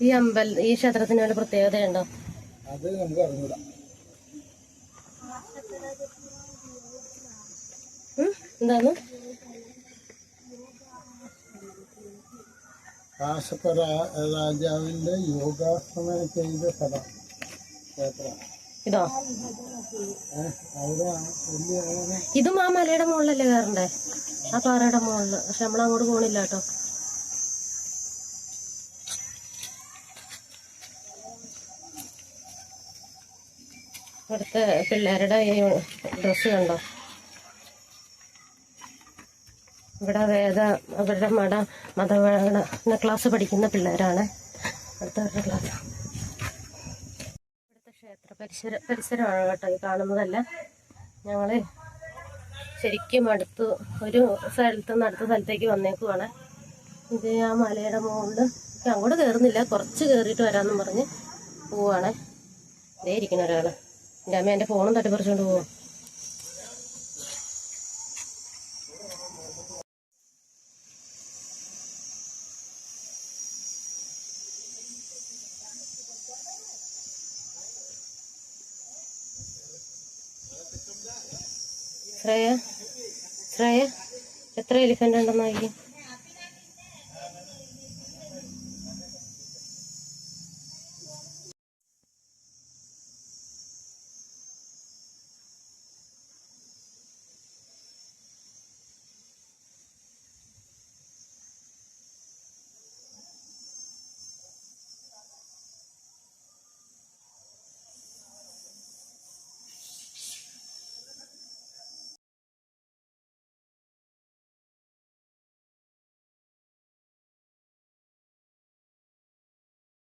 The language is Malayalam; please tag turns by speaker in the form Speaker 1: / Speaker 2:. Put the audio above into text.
Speaker 1: ഈ അമ്പൽ ഈ ക്ഷേത്രത്തിന് വല്ല പ്രത്യേകതയുണ്ടോ?
Speaker 2: അത് നമുക്ക് അറിഞ്ഞൂടാ?
Speaker 1: എന്താണ്
Speaker 2: കാശപ്പറ രാജാവിന്റെ യോഗാസനം ചെയ്ത സ്ഥലം. ക്ഷേത്രം.
Speaker 1: ഇതോ? ഇതും ആ മലയുടെ മുകളിലല്ലേ കയറണ്ടേ? ആ പാറയുടെ മുകളിൽ പക്ഷെ നമ്മൾ അങ്ങോട്ട് പോണില്ല കേട്ടോ. ഇവിടുത്തെ പിള്ളേരുടെ ഈ ഡ്രസ്സ് കണ്ടോ? ഇവിടെ വേദ അവരുടെ മട മത ക്ലാസ് പഠിക്കുന്ന പിള്ളേരാണ്. അടുത്തവരുടെ ക്ലാസ് ഇവിടുത്തെ ക്ഷേത്ര പരിസര പരിസരമാണ് കേട്ടോ ഈ കാണുന്നതല്ല. ഞങ്ങൾ ശരിക്കും അടുത്ത് ഒരു സ്ഥലത്ത് നിന്ന് അടുത്ത സ്ഥലത്തേക്ക് വന്നേക്കുവാണ്. ഇത് ആ മലയുടെ മുകളിൽ അങ്ങോട്ട് കയറുന്നില്ല കുറച്ച് കയറിയിട്ട് വരാമെന്ന് പറഞ്ഞ് പോവാണ്. ഇതേ ഇരിക്കുന്ന ഒരാൾ എന്റെ അമ്മ എന്റെ ഫോണും തട്ടിപ്പറിച്ചുകൊണ്ട് പോവും. ശ്രേയ ശ്രേയ എത്ര എലിഫന്റ് ഉണ്ടെന്ന് നോക്കി.